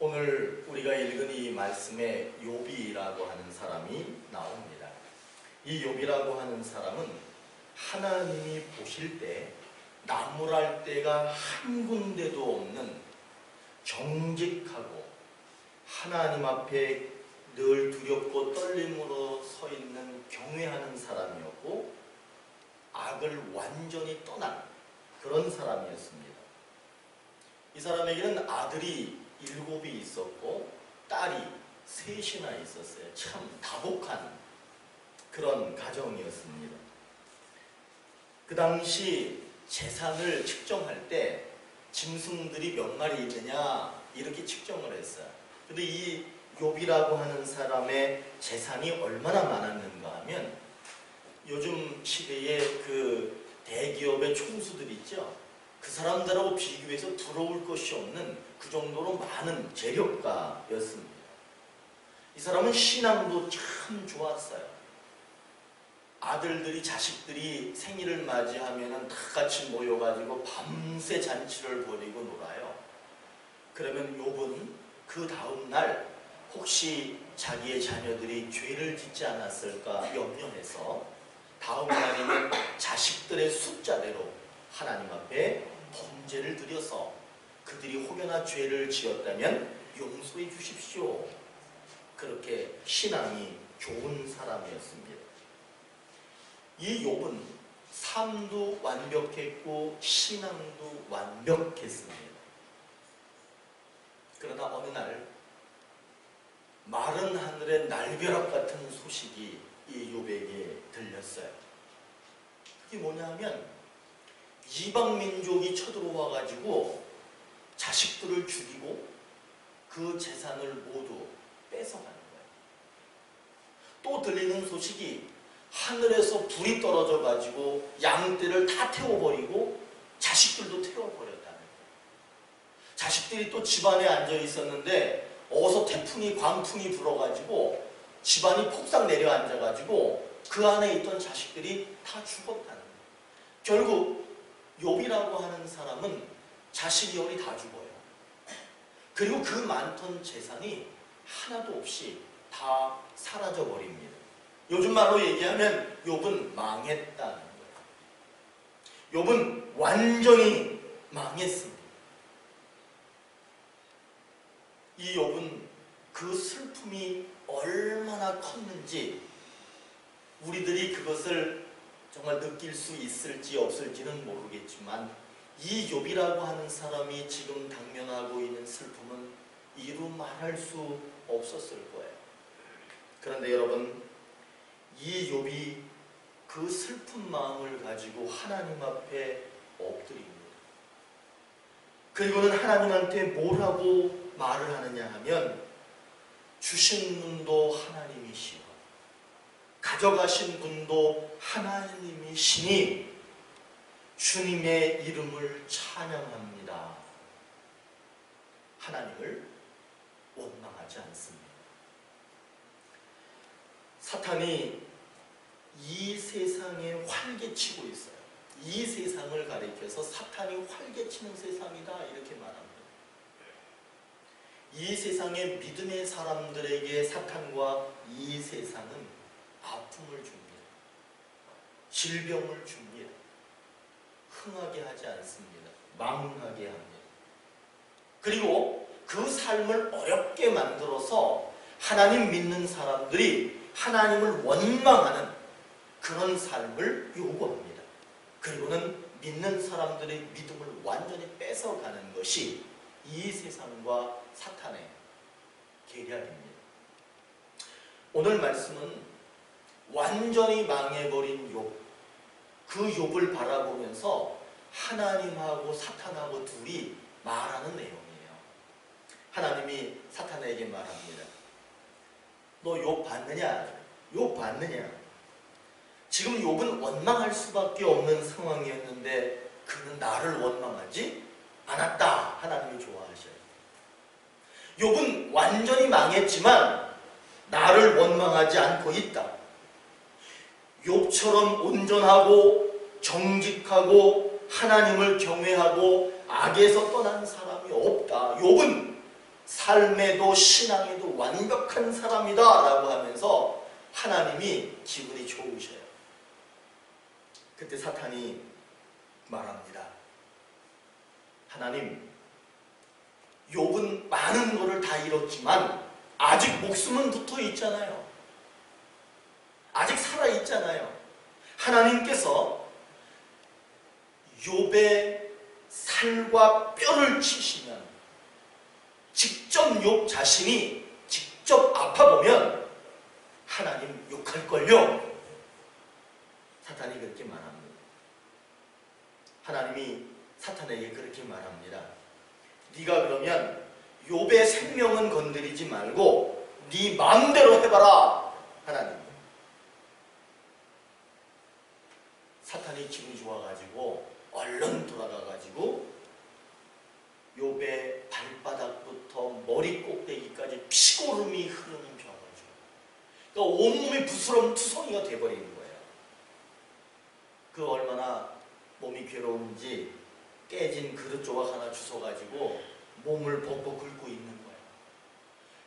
오늘 우리가 읽은 이 말씀에 욥이라고 하는 사람이 나옵니다. 이 욥이라고 하는 사람은 하나님이 보실 때 나무랄 데가 한 군데도 없는 정직하고 하나님 앞에 늘 두렵고 떨림으로 서 있는 경외하는 사람이었고 악을 완전히 떠난 그런 사람이었습니다. 이 사람에게는 아들이 일곱이 있었고 딸이 셋이나 있었어요. 참 다복한 그런 가정이었습니다. 그 당시 재산을 측정할 때 짐승들이 몇 마리 있느냐 이렇게 측정을 했어요. 근데 이 욥이라고 하는 사람의 재산이 얼마나 많았는가 하면 요즘 시대에 그 대기업의 총수들 있죠. 그 사람들하고 비교해서 부러울 것이 없는 그 정도로 많은 재력가였습니다. 이 사람은 신앙도 참 좋았어요. 아들들이 자식들이 생일을 맞이하면 다 같이 모여가지고 밤새 잔치를 벌이고 놀아요. 그러면 욥은 그 다음 날 혹시 자기의 자녀들이 죄를 짓지 않았을까 염려해서 다음 날에는 자식들의 숫자대로 하나님 앞에 범죄를 드려서 그들이 혹여나 죄를 지었다면 용서해 주십시오. 그렇게 신앙이 좋은 사람이었습니다. 이 욥은 삶도 완벽했고 신앙도 완벽했습니다. 그러나 어느 날 마른 하늘의 날벼락 같은 소식이 이 욥에게 들렸어요. 그게 뭐냐면 이방 민족이 쳐들어와 가지고 자식들을 죽이고 그 재산을 모두 뺏어가는 거예요. 또 들리는 소식이 하늘에서 불이 떨어져 가지고 양떼를 다 태워버리고 자식들도 태워버렸다는 거예요. 자식들이 또 집안에 앉아 있었는데 어서 태풍이 광풍이 불어가지고 집안이 폭삭 내려앉아가지고 그 안에 있던 자식들이 다 죽었다는 거예요. 결국 욥이라고 하는 사람은 자식이 열이 다 죽어요. 그리고 그 많던 재산이 하나도 없이 다 사라져 버립니다. 요즘 말로 얘기하면 욥은 망했다는 거예요. 욥은 완전히 망했습니다. 이 욥은 그 슬픔이 얼마나 컸는지 우리들이 그것을 정말 느낄 수 있을지 없을지는 모르겠지만 이 욥이라고 하는 사람이 지금 당면하고 있는 슬픔은 이루 말할 수 없었을 거예요. 그런데 여러분 이 욥이 그 슬픈 마음을 가지고 하나님 앞에 엎드립니다. 그리고는 하나님한테 뭐라고 말을 하느냐 하면 주신 분도 하나님이시고 가져가신 분도 하나님이시니 주님의 이름을 찬양합니다. 하나님을 원망하지 않습니다. 사탄이 이 세상에 활개치고 있어요. 이 세상을 가리켜서 사탄이 활개치는 세상이다 이렇게 말합니다. 이 세상의 믿음의 사람들에게 사탄과 이 세상은 아픔을 줍니다. 질병을 줍니다. 흥하게 하지 않습니다. 망하게 합니다. 그리고 그 삶을 어렵게 만들어서 하나님 믿는 사람들이 하나님을 원망하는 그런 삶을 요구합니다. 그리고는 믿는 사람들의 믿음을 완전히 뺏어가는 것이 이 세상과 사탄의 계략입니다. 오늘 말씀은 완전히 망해버린 욥, 그 욥을 바라보면서 하나님하고 사탄하고 둘이 말하는 내용이에요. 하나님이 사탄에게 말합니다. 너 욥 봤느냐? 욥 봤느냐? 지금 욥은 원망할 수밖에 없는 상황이었는데 그는 나를 원망하지 않았다. 하나님이 좋아하셔요. 욥은 완전히 망했지만 나를 원망하지 않고 있다. 욥처럼 온전하고 정직하고 하나님을 경외하고 악에서 떠난 사람이 없다. 욥은 삶에도 신앙에도 완벽한 사람이다 라고 하면서 하나님이 기분이 좋으셔요. 그때 사탄이 말합니다. 하나님, 욥은 많은 것을 다 잃었지만 아직 목숨은 붙어 있잖아요. 아직 살아 있잖아요. 하나님께서 욥의 살과 뼈를 치시면 직접 욥 자신이 직접 아파보면 하나님 욕할걸요. 사탄이 그렇게 말합니다. 하나님이 사탄에게 그렇게 말합니다. 네가 그러면 욥의 생명은 건드리지 말고 네 마음대로 해봐라. 하나님. 사탄이 기분이 좋아가지고 얼른 돌아가가지고 욥의 발바닥부터 머리 꼭대기까지 피고름이 흐르는 병을 줘요. 그러니까 온몸이 부스럼 투성이가 돼버리는 거예요. 그 얼마나 몸이 괴로운지 깨진 그릇 조각 하나 주워가지고 몸을 벅벅 긁고 있는 거예요.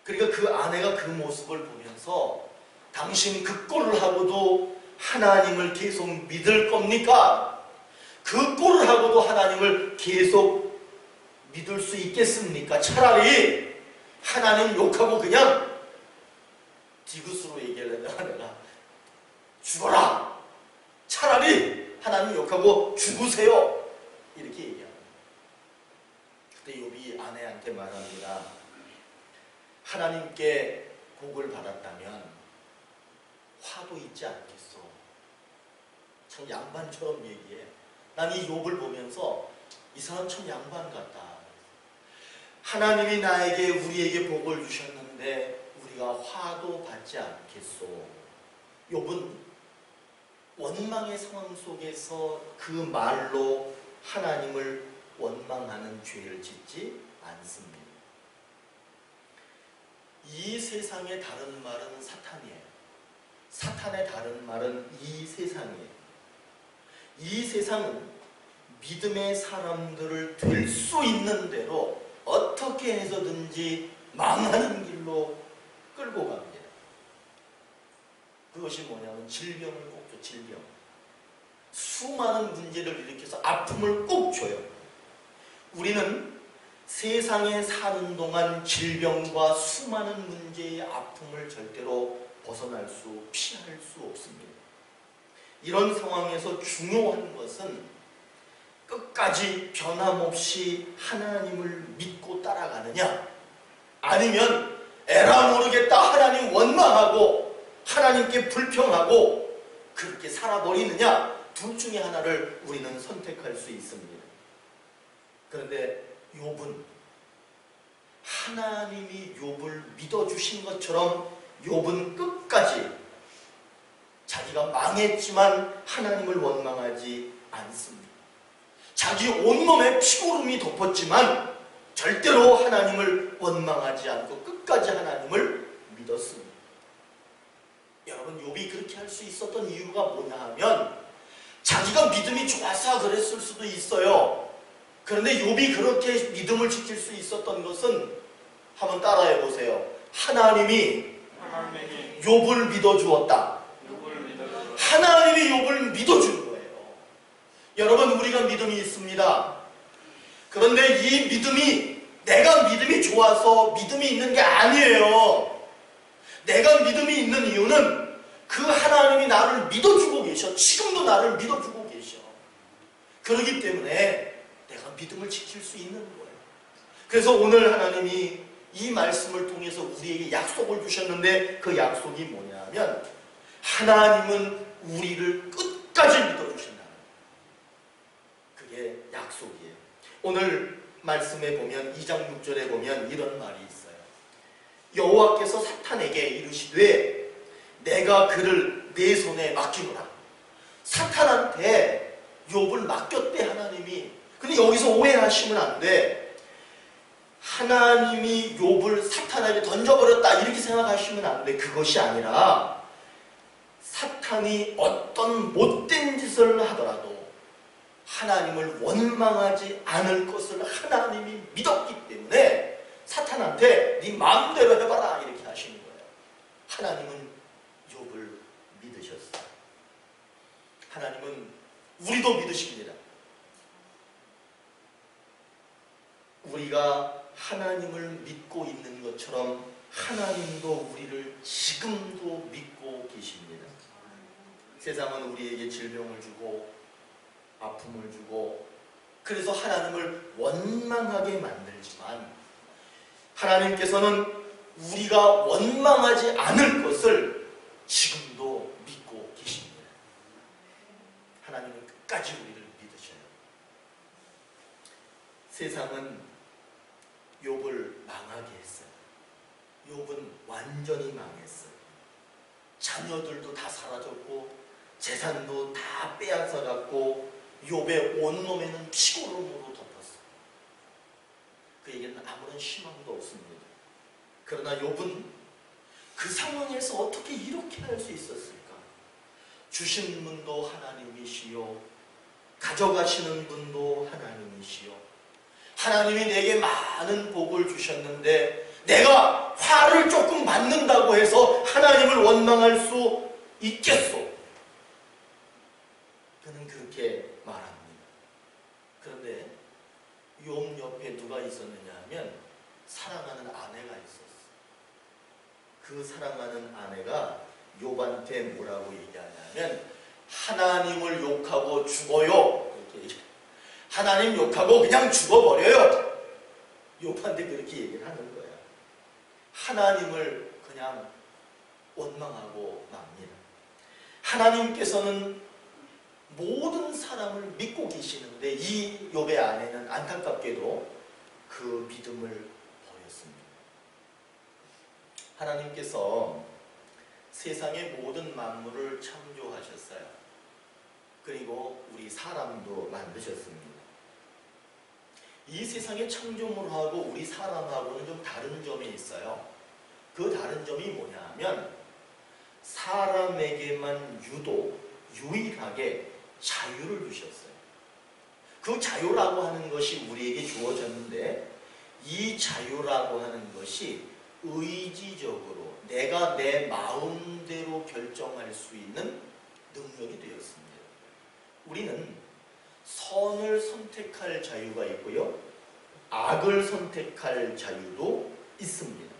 그러니까 그 아내가 그 모습을 보면서 당신 그 꼴을 하고도 하나님을 계속 믿을 겁니까? 그 꼴을 하고도 하나님을 계속 믿을 수 있겠습니까? 차라리 하나님 욕하고 그냥 디귿으로 얘기하려면 내가 죽어라. 차라리 하나님 욕하고 죽으세요. 이렇게 얘기합니다. 그때 욥이 아내한테 말합니다. 하나님께 복을 받았다면 화도 있지 않겠소. 참 양반처럼 얘기해. 난이 욥을 보면서 이 사람 참 양반 같다. 하나님이 나에게 우리에게 복을 주셨는데 우리가 화도 받지 않겠소. 욥은 원망의 상황 속에서 그 말로 하나님을 원망하는 죄를 짓지 않습니다. 이 세상의 다른 말은 사탄이에요. 사탄의 다른 말은 이 세상이에요. 이 세상은 믿음의 사람들을 될 수 있는 대로 어떻게 해서든지 망하는 길로 끌고 갑니다. 그것이 뭐냐면 질병을 꼭 줘, 질병. 수많은 문제를 일으켜서 아픔을 꼭 줘요. 우리는 세상에 사는 동안 질병과 수많은 문제의 아픔을 절대로 벗어날 수, 피할 수 없습니다. 이런 상황에서 중요한 것은 끝까지 변함없이 하나님을 믿고 따라가느냐, 아니면 에라 모르겠다 하나님 원망하고 하나님께 불평하고 그렇게 살아버리느냐, 둘 중에 하나를 우리는 선택할 수 있습니다. 그런데 욥은 하나님이 욥을 믿어주신 것처럼 욥은 끝까지 자기가 망했지만 하나님을 원망하지 않습니다. 자기 온몸에 피고름이 덮었지만 절대로 하나님을 원망하지 않고 끝까지 하나님을 믿었습니다. 여러분 욥이 그렇게 할 수 있었던 이유가 뭐냐 하면 자기가 믿음이 좋아서 그랬을 수도 있어요. 그런데 욥이 그렇게 믿음을 지킬 수 있었던 것은 한번 따라해 보세요. 하나님이 욥을 믿어 주었다. 하나님이 욥을 믿어주는 거예요. 여러분 우리가 믿음이 있습니다. 그런데 이 믿음이 내가 믿음이 좋아서 믿음이 있는 게 아니에요. 내가 믿음이 있는 이유는 그 하나님이 나를 믿어주고 계셔. 지금도 나를 믿어주고 계셔. 그러기 때문에 내가 믿음을 지킬 수 있는 거예요. 그래서 오늘 하나님이 이 말씀을 통해서 우리에게 약속을 주셨는데 그 약속이 뭐냐면 하나님은 우리를 끝까지 믿어주신다. 그게 약속이에요. 오늘 말씀에 보면 2장 6절에 보면 이런 말이 있어요. 여호와께서 사탄에게 이르시되 내가 그를 내 손에 맡기노라. 사탄한테 욥을 맡겼대 하나님이. 근데 여기서 오해하시면 안 돼. 하나님이 욥을 사탄에게 던져버렸다 이렇게 생각하시면 안 돼. 그것이 아니라 사탄이 어떤 못된 짓을 하더라도 하나님을 원망하지 않을 것을 하나님이 믿었기 때문에 사탄 사탄한테 네 마음대로 해봐라 이렇게 하시는 거예요. 하나님은 욥을 믿으셨어요. 하나님은 우리도 믿으십니다. 우리가 하나님을 믿고 있는 것처럼 하나님도 우리를 지금도 믿고 계십니다. 세상은 우리에게 질병을 주고 아픔을 주고 그래서 하나님을 원망하게 만들지만 하나님께서는 우리가 원망하지 않을 것을 지금도 믿고 계십니다. 하나님은 끝까지 우리를 믿으셔요. 세상은 욥을 망하게 했어요. 욥은 완전히 망했어요. 자녀들도 다 사라졌고 재산도 다 빼앗아 갖고 욥의 온몸에는 피고름으로 덮었어요. 그에게는 아무런 희망도 없습니다. 그러나 욥은 그 상황에서 어떻게 이렇게 할 수 있었을까? 주신 분도 하나님이시요 가져가시는 분도 하나님이시요 하나님이 내게 많은 복을 주셨는데 내가 화를 조금 받는다고 해서 하나님을 원망할 수 있겠소? 그는 그렇게 말합니다. 그런데 욥 옆에 누가 있었느냐 하면 사랑하는 아내가 있었어. 그 사랑하는 아내가 욥한테 뭐라고 얘기하냐면 하나님을 욕하고 죽어요. 이렇게. 하나님 욕하고 그냥 죽어버려요. 욥한테 그렇게 얘기를 하는 거야. 하나님을 그냥 원망하고 맙니다. 하나님께서는 모든 사람을 믿고 계시는데 이 욥의 아내는 안타깝게도 그 믿음을 버렸습니다. 하나님께서 세상의 모든 만물을 창조하셨어요. 그리고 우리 사람도 만드셨습니다. 이 세상의 창조물하고 우리 사람하고는 좀 다른 점이 있어요. 그 다른 점이 뭐냐 하면 사람에게만 유독 유일하게 자유를 주셨어요. 그 자유라고 하는 것이 우리에게 주어졌는데 이 자유라고 하는 것이 의지적으로 내가 내 마음대로 결정할 수 있는 능력이 되었습니다. 우리는 선을 선택할 자유가 있고요. 악을 선택할 자유도 있습니다.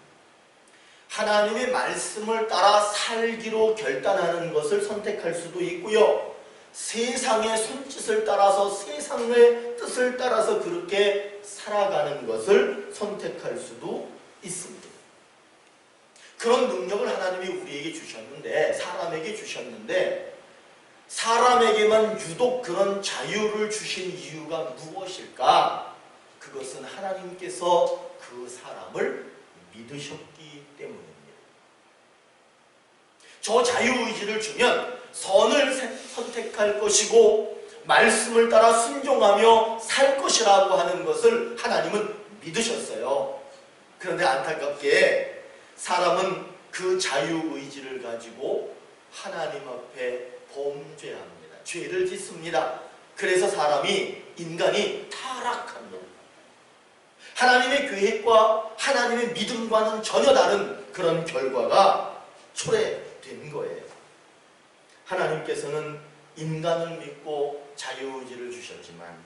하나님의 말씀을 따라 살기로 결단하는 것을 선택할 수도 있고요. 세상의 손짓을 따라서 세상의 뜻을 따라서 그렇게 살아가는 것을 선택할 수도 있습니다. 그런 능력을 하나님이 우리에게 주셨는데 사람에게 주셨는데 사람에게만 유독 그런 자유를 주신 이유가 무엇일까? 그것은 하나님께서 그 사람을 믿으셨기 때문입니다. 저 자유의지를 주면 선을 선택할 것이고 말씀을 따라 순종하며 살 것이라고 하는 것을 하나님은 믿으셨어요. 그런데 안타깝게 사람은 그 자유의지를 가지고 하나님 앞에 범죄합니다. 죄를 짓습니다. 그래서 사람이 인간이 타락합니다. 하나님의 계획과 하나님의 믿음과는 전혀 다른 그런 결과가 초래된 거예요. 하나님께서는 인간을 믿고 자유의지를 주셨지만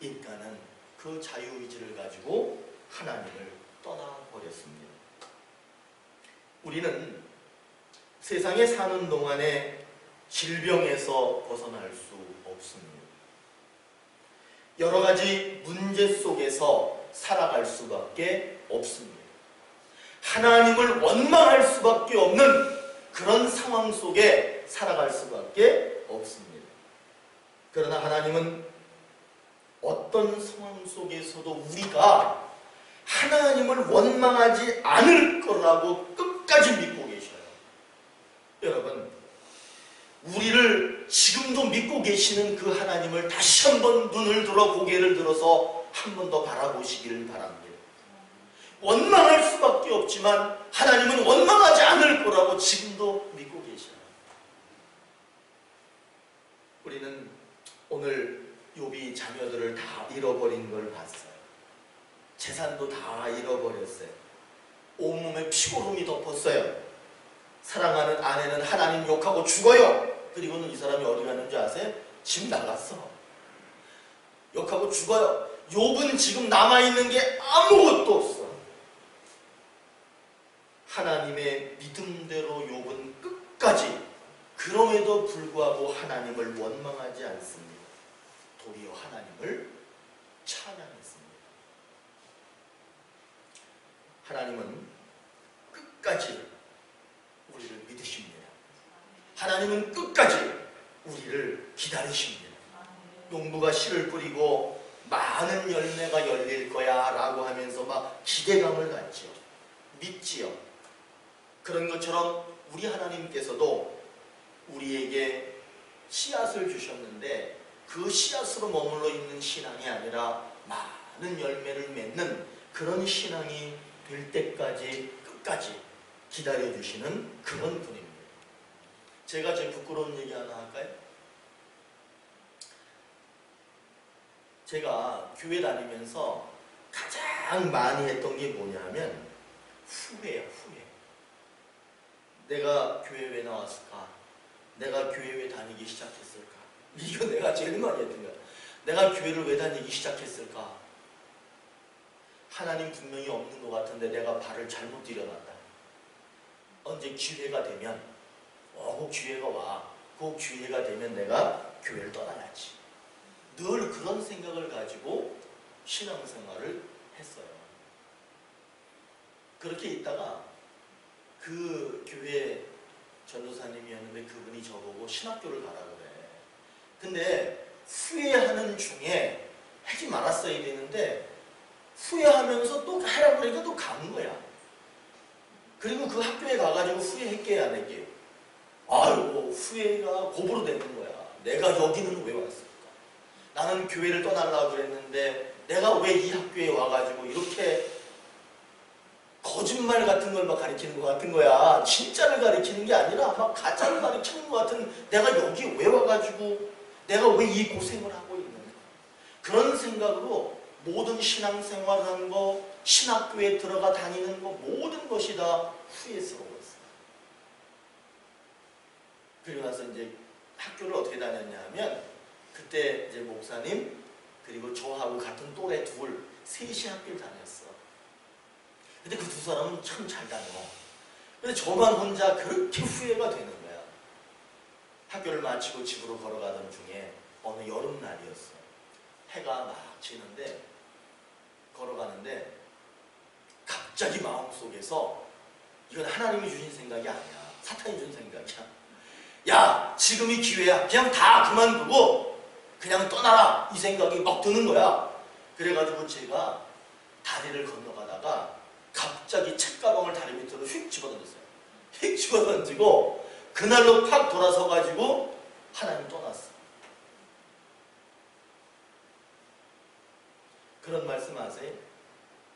인간은 그 자유의지를 가지고 하나님을 떠나버렸습니다. 우리는 세상에 사는 동안에 질병에서 벗어날 수 없습니다. 여러 가지 문제 속에서 살아갈 수밖에 없습니다. 하나님을 원망할 수밖에 없는 그런 상황 속에 살아갈 수밖에 없습니다. 그러나 하나님은 어떤 상황 속에서도 우리가 하나님을 원망하지 않을 거라고 끝까지 믿고 계셔요. 여러분, 우리를 지금도 믿고 계시는 그 하나님을 다시 한번 눈을 들어 고개를 들어서 한 번 더 바라보시길 바랍니다. 원망할 수밖에 없지만 하나님은 원망하지 않을 거라고 지금도 믿고 계셔요. 우리는 오늘 욥이 자녀들을 다 잃어버린 걸 봤어요. 재산도 다 잃어버렸어요. 온몸에 피고름이 덮었어요. 사랑하는 아내는 하나님 욕하고 죽어요. 그리고는 이 사람이 어디 갔는지 아세요? 집 나갔어. 욕하고 죽어요. 욥은 지금 남아있는 게 아무것도 없어. 하나님의 믿음대로 욥은 끝까지 그럼에도 불구하고 하나님을 원망하지 않습니다. 도리어 하나님을 찬양했습니다. 하나님은 끝까지 우리를 믿으십니다. 하나님은 끝까지 우리를 기다리십니다. 농부가 씨를 뿌리고 많은 열매가 열릴 거야 라고 하면서 막 기대감을 갖지요. 믿지요. 그런 것처럼 우리 하나님께서도 우리에게 씨앗을 주셨는데 그 씨앗으로 머물러 있는 신앙이 아니라 많은 열매를 맺는 그런 신앙이 될 때까지 끝까지 기다려 주시는 그런 분입니다. 제가 제 부끄러운 얘기 하나 할까요? 제가 교회 다니면서 가장 많이 했던 게 뭐냐면 후회야 후회. 내가 교회 왜 나왔을까? 내가 교회 왜 다니기 시작했을까? 이거 내가 제일 많이 했던 거야. 내가 교회를 왜 다니기 시작했을까? 하나님 분명히 없는 것 같은데 내가 발을 잘못 들여놨다. 언제 기회가 되면 어, 그 기회가 와. 그 기회가 되면 내가 교회를 떠나야지. 늘 그런 생각을 가지고 신앙생활을 했어요. 그렇게 있다가 그 교회 전도사님이었는데 그분이 저보고 신학교를 가라 그래. 근데 후회하는 중에 하지 말았어야 되는데 후회하면서 또 하라고 그러니까 또간 거야. 그리고 그 학교에 가가지고 후회했게 안 했게. 아유 후회가 고부로 되는 거야. 내가 여기는 왜 왔을까? 나는 교회를 떠나려고 그랬는데 내가 왜 이 학교에 와가지고 이렇게 거짓말 같은 걸 막 가리키는 것 같은 거야. 진짜를 가리키는 게 아니라 막 가짜를 가리키는 것 같은 내가 여기 왜 와가지고 내가 왜 이 고생을 하고 있는가. 그런 생각으로 모든 신앙생활하는 거, 신학교에 들어가 다니는 거 모든 것이 다 후회스러웠어요. 그리고 나서 이제 학교를 어떻게 다녔냐 하면 그때 이제 목사님 그리고 저하고 같은 또래 둘 셋이 학교를 다녔어. 근데 그 두 사람은 참 잘 다녀. 근데 저만 혼자 그렇게 후회가 되는. 학교를 마치고 집으로 걸어가던 중에 어느 여름날이었어. 해가 막 지는데 걸어가는데 갑자기 마음속에서 이건 하나님이 주신 생각이 아니야. 사탄이 준 생각이야. 야, 지금이 기회야. 그냥 다 그만두고 그냥 떠나라. 이 생각이 막 드는 거야. 그래가지고 제가 다리를 건너가다가 갑자기 책가방을 다리 밑으로 휙 집어던졌어요. 휙 집어던지고 그날로 팍 돌아서 가지고 하나님 떠났어. 그런 말씀하세요.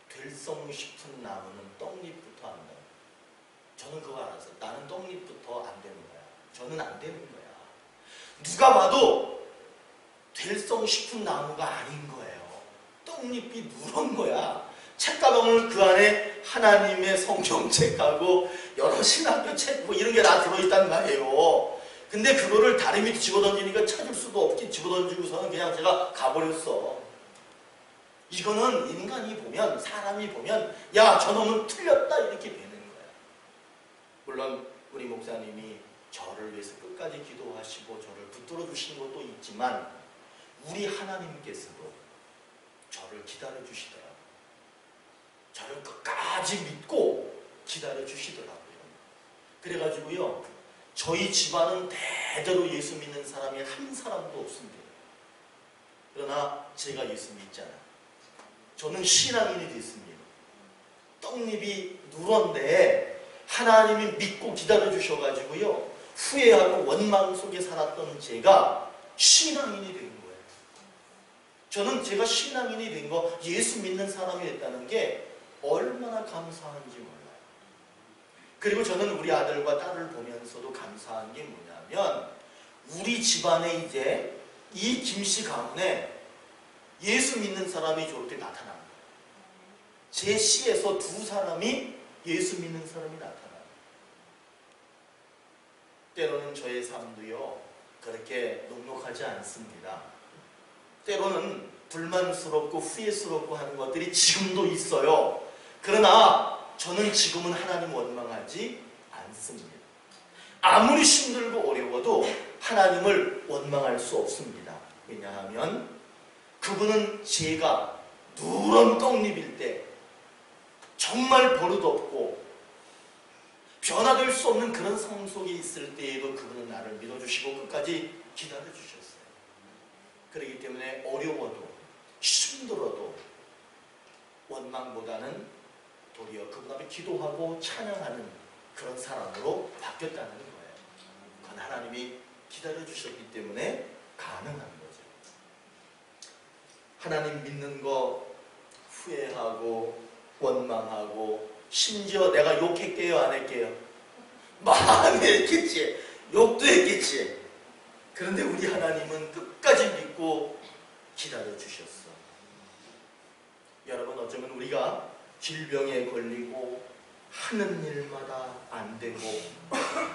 될성 싶은 나무는 떡잎부터 한다. 저는 그거 알았어요. 나는 떡잎부터 안 되는 거야. 저는 안 되는 거야. 누가 봐도 될성 싶은 나무가 아닌 거예요. 떡잎이 누런 거야. 책가방을 그 안에 하나님의 성경책하고 여러 신학교 책 뭐 이런 게 다 들어있단 말이에요. 근데 그거를 다리 밑에 집어던지니까 찾을 수도 없게 집어던지고서는 그냥 제가 가버렸어. 이거는 인간이 보면 사람이 보면 야 저놈은 틀렸다 이렇게 되는 거야. 물론 우리 목사님이 저를 위해서 끝까지 기도하시고 저를 붙들어 주신 것도 있지만 우리 하나님께서도 저를 기다려 주시더라. 저를 끝까지 믿고 기다려 주시더라고요. 그래가지고요 저희 집안은 대대로 예수 믿는 사람이 한 사람도 없습니다. 그러나 제가 예수 믿잖아요. 저는 신앙인이 됐습니다. 떡잎이 누런데 하나님이 믿고 기다려 주셔가지고요. 후회하고 원망 속에 살았던 제가 신앙인이 된 거예요. 저는 제가 신앙인이 된 거, 예수 믿는 사람이 됐다는 게 얼마나 감사한지 몰라요. 그리고 저는 우리 아들과 딸을 보면서도 감사한 게 뭐냐면, 우리 집안에 이제 이 김씨 가문에 예수 믿는 사람이 저렇게 나타난 거예요. 제 시에서 두 사람이 예수 믿는 사람이 나타나요. 때로는 저의 삶도요 그렇게 녹록하지 않습니다. 때로는 불만스럽고 후회스럽고 하는 것들이 지금도 있어요. 그러나 저는 지금은 하나님 원망하지 않습니다. 아무리 힘들고 어려워도 하나님을 원망할 수 없습니다. 왜냐하면 그분은 제가 누런 떡잎일 때 정말 버릇 없고 변화될 수 없는 그런 상황 속에 있을 때에도 그분은 나를 믿어주시고 끝까지 기다려주셨어요. 그렇기 때문에 어려워도 힘들어도 원망보다는 기도하고 찬양하는 그런 사람으로 바뀌었다는 거예요. 그건 하나님이 기다려주셨기 때문에 가능한 거죠. 하나님 믿는 거 후회하고 원망하고 심지어 내가 욕했게요 안 했게요 마음에 했겠지 욕도 했겠지 그런데 우리 하나님은 끝까지 믿고 기다려 주셨어 여러분 어쩌면 우리가 질병에 걸리고 하는 일마다 안 되고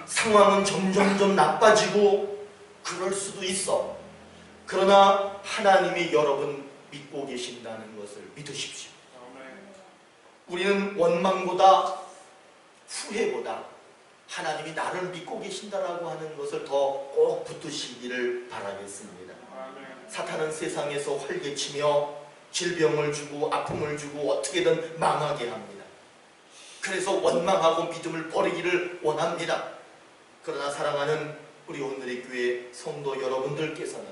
상황은 점점점 나빠지고 그럴 수도 있어 그러나 하나님이 여러분 믿고 계신다는 것을 믿으십시오. 우리는 원망보다 후회보다 하나님이 나를 믿고 계신다라고 하는 것을 더 꼭 붙드시기를 바라겠습니다. 사탄은 세상에서 활개치며 질병을 주고 아픔을 주고 어떻게든 망하게 합니다. 그래서 원망하고 믿음을 버리기를 원합니다. 그러나 사랑하는 우리 오늘의 교회 성도 여러분들께서는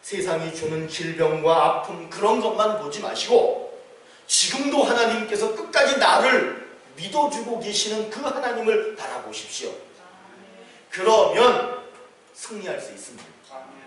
세상이 주는 질병과 아픔 그런 것만 보지 마시고 지금도 하나님께서 끝까지 나를 믿어주고 계시는 그 하나님을 바라보십시오. 그러면 승리할 수 있습니다.